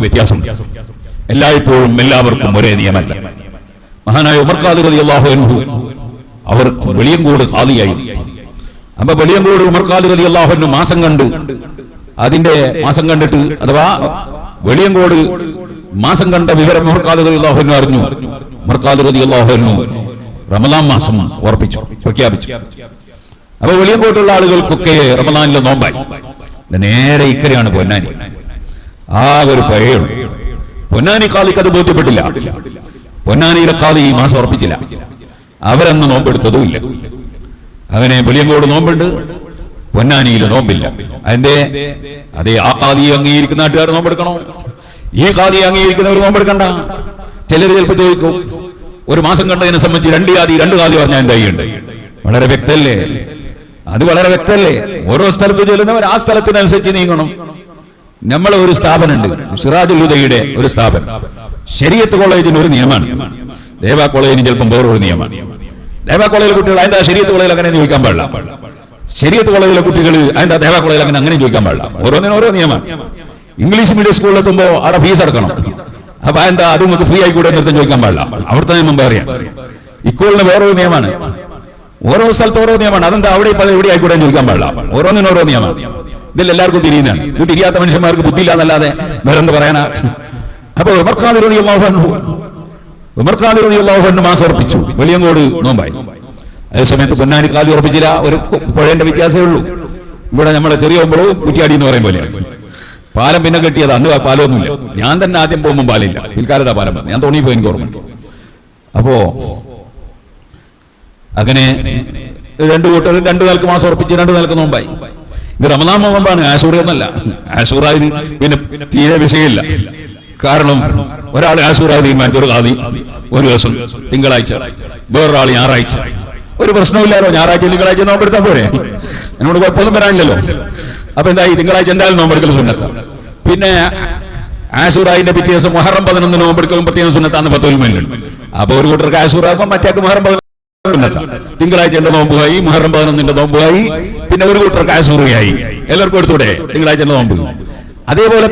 വ്യത്യാസം എല്ലായ്പ്പോഴും എല്ലാവർക്കും ഒരേ നിയമല്ല മഹാനായ ഉമർ ഖാദി റതി അള്ളാഹു അൻഹു അവർ വെളിയങ്കോട് ഖാദിയായി. അപ്പൊ വെളിയങ്കോട് ഉമർ ഖാദി അള്ളാഹുവിന് മാസം കണ്ട് അതിന്റെ മാസം കണ്ടിട്ട് അഥവാ വെളിയങ്കോട് മാസം കണ്ട വിവരം ഉമർ ഖാദി അറിഞ്ഞു. ഉമർ ഖാദി അള്ളാഹുവിനു റമദാൻ മാസം ഉറപ്പിച്ചു പ്രഖ്യാപിച്ചു. അപ്പൊ വെളിയങ്കോട്ടുള്ള ആളുകൾക്കൊക്കെ റമദാനിലെ നോമ്പായി. നേരെ ഇക്കരെയാണ് പൊന്നാനി. ആ ഒരു പഴയുള്ളൂ പൊന്നാനി കാലിക്ക് അത് ബോധ്യപ്പെട്ടില്ല. പൊന്നാനിയിലെ കാലി ഈ മാസം ഉറപ്പിച്ചില്ല. അവരന്ന് നോമ്പെടുത്തതും ഇല്ല. അങ്ങനെ പുലിയങ്കോട് നോമ്പുണ്ട്. പൊന്നാനിയിൽ നോമ്പില്ല. അതിന്റെ അതെ ആ കാലിയെ അംഗീകരിക്കുന്ന നാട്ടുകാർ നോമ്പെടുക്കണോ. ഈ കാലിയെ അംഗീകരിക്കുന്നവർ നോമ്പെടുക്കണ്ട. ചിലർ ചിലപ്പോൾ ചോദിക്കും ഒരു മാസം കണ്ടതിനെ സംബന്ധിച്ച് രണ്ട് ജാതി രണ്ട് കാലി പറഞ്ഞാൽ എന്തായിണ്ട് വളരെ വ്യക്തല്ലേ? അത് വളരെ വ്യക്തല്ലേ? ഓരോ സ്ഥലത്ത് ചെല്ലുന്നവർ ആ സ്ഥലത്തിനനുസരിച്ച് നീങ്ങണം. നമ്മളെ ഒരു സ്ഥാപനമുണ്ട്. സിറാജുൽ ഉദയുടെ ഒരു സ്ഥാപനം. ശരീഅത്ത് കോളേജിന് ഒരു നിയമമാണ്. ദേവാ കോളേജിന് ചിലപ്പം വേറൊരു നിയമമാണ്. ദേവാ കോളേജിലെ കുട്ടികൾ അതിന്റെ ശരീഅത്ത് കോളേജിൽ അങ്ങനെ ചോദിക്കാൻ പാടില്ല. ശരീഅത്ത് കോളേജിലെ കുട്ടികൾ അതിന്റെ ദേവാ കോളേജിൽ അങ്ങനെ അങ്ങനെ ചോദിക്കാൻ പാടില്ല. ഓരോന്നിനും ഓരോ നിയമമാണ്. ഇംഗ്ലീഷ് മീഡിയം സ്കൂളിൽ എത്തുമ്പോൾ അവിടെ ഫീസ് അടക്കണം. അപ്പൊ എന്താ അത് നമുക്ക് ഫ്രീ ആയിക്കൂടെ നൃത്തം ചോദിക്കാൻ പാടില്ല. അവിടുത്തെ നിയമം പറയാം ഇക്കോളിന് വേറൊരു നിയമമാണ്. ഓരോ സ്ഥലത്ത് ഓരോ നിയമമാണ്. അതെന്താ അവിടെ ഇപ്പൊ എവിടെ ആയിക്കൂടെ ചോദിക്കാൻ പാടില്ല. ഓരോന്നിനും ഓരോ നിയമം ഇതിൽ എല്ലാവർക്കും തിരിയുന്നതാണ് ഇത് തിരിയാത്ത മനുഷ്യന്മാർക്ക് ബുദ്ധിയില്ല എന്നല്ലാതെ വേറെന്ത് പറയാനാ? അപ്പൊ ഉമർഖാദ് മാസം ഉറപ്പിച്ചു. വെളിയങ്കോട് നോമ്പായി. അതേ സമയത്ത് പൊന്നാനി കാലി ഉറപ്പിച്ചില്ല ഒരു പുഴേന്റെ വ്യത്യാസമേ ഉള്ളൂ. ഇവിടെ നമ്മളെ ചെറിയ ഒമ്പളവും കുറ്റിയാടി എന്ന് പറയും പോലെയാണ്. പാലം പിന്നെ കെട്ടിയത് അന്ന് പാലമൊന്നുമില്ല. ഞാൻ തന്നെ ആദ്യം പോകുമ്പോൾ പാലില്ല. പിൽക്കാലത്താ പാലം പറഞ്ഞു ഞാൻ തോന്നിപ്പോയി എനിക്ക് ഓർമ്മ അപ്പോ അങ്ങനെ രണ്ടു കൂട്ടർ രണ്ടു നിലയ്ക്ക് മാസം ഉറപ്പിച്ച് രണ്ടു നിലയ്ക്ക് നോമ്പായി. ഇത് റമദാൻ നോമ്പാണ് ആശൂർ എന്നല്ല. ആശൂറായി പിന്നെ തീരെ വിഷയമില്ല. കാരണം ഒരാൾ ആശൂറായി തീരുമാനിച്ച ഒരു കാതി ഒരു ദിവസം തിങ്കളാഴ്ച വേറൊരാൾ ഞായറാഴ്ച. ഒരു പ്രശ്നമില്ലാലോ ഞായറാഴ്ച തിങ്കളാഴ്ച നോമ്പെടുത്താൽ പോരെ? എന്നോട് കുഴപ്പമൊന്നും വരാനില്ലല്ലോ. അപ്പൊ എന്തായി? തിങ്കളാഴ്ച എന്തായാലും നോമ്പെടുക്കൽ സുന്നത്ത. പിന്നെ ആശൂറായിന്റെ പിറ്റേ ദിവസം മൊഹറം പതിനൊന്ന് നോമ്പെടുക്കലും പ്രത്യേകം സുന്നത്താന്ന് പത്തൊരുമയിലുണ്ട് അപ്പൊ ഒരു കൂട്ടർക്ക് ആശൂറാകുമ്പോൾ മറ്റേക്ക് മൊഹറം പതിനൊന്ന് തിങ്കളാഴ്ച എന്റെ നോമ്പുമായി മൊഹറം പതിനൊന്നിന്റെ നോമ്പുമായി പിന്നെ ഒരു കൂട്ടർക്ക് ആശൂറിയായി എല്ലാവർക്കും എടുത്തൂടെ തിങ്കളാഴ്ച നോമ്പ്. അതേപോലെ